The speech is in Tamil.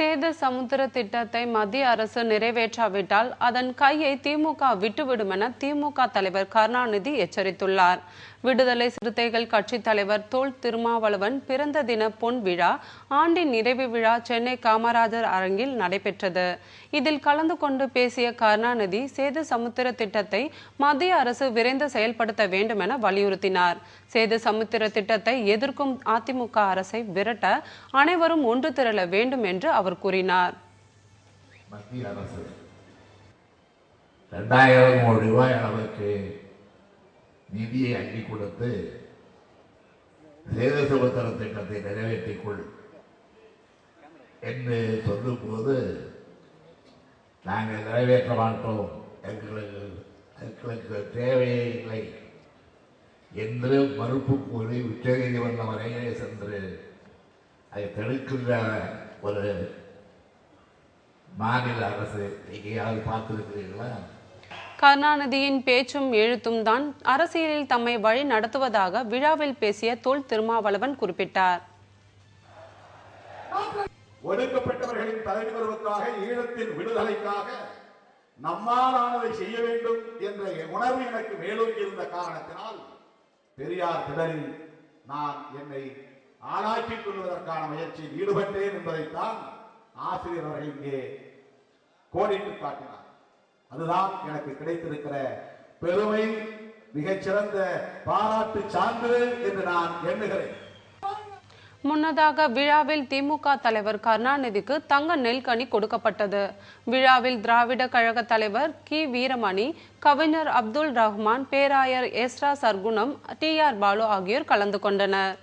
சேது சமுத்திர திட்டத்தை மத்திய அரசு நிறைவேற்றாவிட்டால் அதன் கையை திமுக விட்டுவிடும் என திமுக தலைவர் கருணாநிதி எச்சரித்துள்ளார். விடுதலை சிறுத்தைகள் கட்சித் தலைவர் தோல் திருமாவளவன் பிறந்த தின பொன் விழா ஆண்டின் நிறைவு விழா சென்னை காமராஜர் அரங்கில் நடைபெற்றது. இதில் கலந்து கொண்டு பேசிய கருணாநிதி சேது சமுத்திர திட்டத்தை மத்திய அரசு விரைந்து செயல்படுத்த வேண்டும் என வலியுறுத்தினார். சேது சமுத்திர திட்டத்தை எதிர்க்கும் அதிமுக அரசை விரட்ட அனைவரும் ஒன்று திரள வேண்டும் என்று அவர் கூறினார். மத்திய அரசு. ரெண்டாயிரம் கோடி ரூபாய் அளவுக்கு நிதியை அள்ளி கொடுத்து சேத சுபத்திர திட்டத்தை நிறைவேற்றிக் கொள் என்று சொல்லும்போது நாங்கள் நிறைவேற்ற மாட்டோம். எங்களுக்கு எங்களுக்கு தேவையே இல்லை என்று மறுப்பு கூறி உச்சநீதிமன்றம் வரையிலே சென்று அதை தடுக்கின்ற ஒரு மாநில அரசு எங்கேயாவது பார்த்திருக்கிறீர்களா? கருணாநிதியின் பேச்சும் எழுத்தும் தான் அரசியலில் தம்மை வழி நடத்துவதாக விழாவில் பேசிய தொல் திருமாவளவன் குறிப்பிட்டார். ஒடுக்கப்பட்டவர்களின் தலைநிமிர்வுக்காக ஈழத்தின் விடுதலைக்காக நம்மாலானதை செய்ய வேண்டும் என்ற உணர்வு எனக்கு மேலோங்கி இருந்த காரணத்தினால் பெரியார் திடலில் நான் என்னை ஆளாக்கிக் கொள்வதற்கான முயற்சியில் ஈடுபட்டேன் என்பதைத்தான் ஆசிரியர் அவர்கள் இங்கே கோடிட்டு காட்டினார் அதுதான் எனக்கு கிடைத்திருக்கிற பெருமை மிகச்சிறந்த பாராட்டு சான்று என்று நான் எண்ணுகிறேன். முன்னதாக விழாவில் திமுக தலைவர் கருணாநிதிக்கு தங்க நெல்கனி கொடுக்கப்பட்டது. விழாவில் திராவிட கழக தலைவர் கி. வீரமணி கவிஞர் அப்துல் ரஹ்மான் பேராயர் Ezra Sargunam T. R. Balu ஆகியோர் கலந்து கொண்டனர்.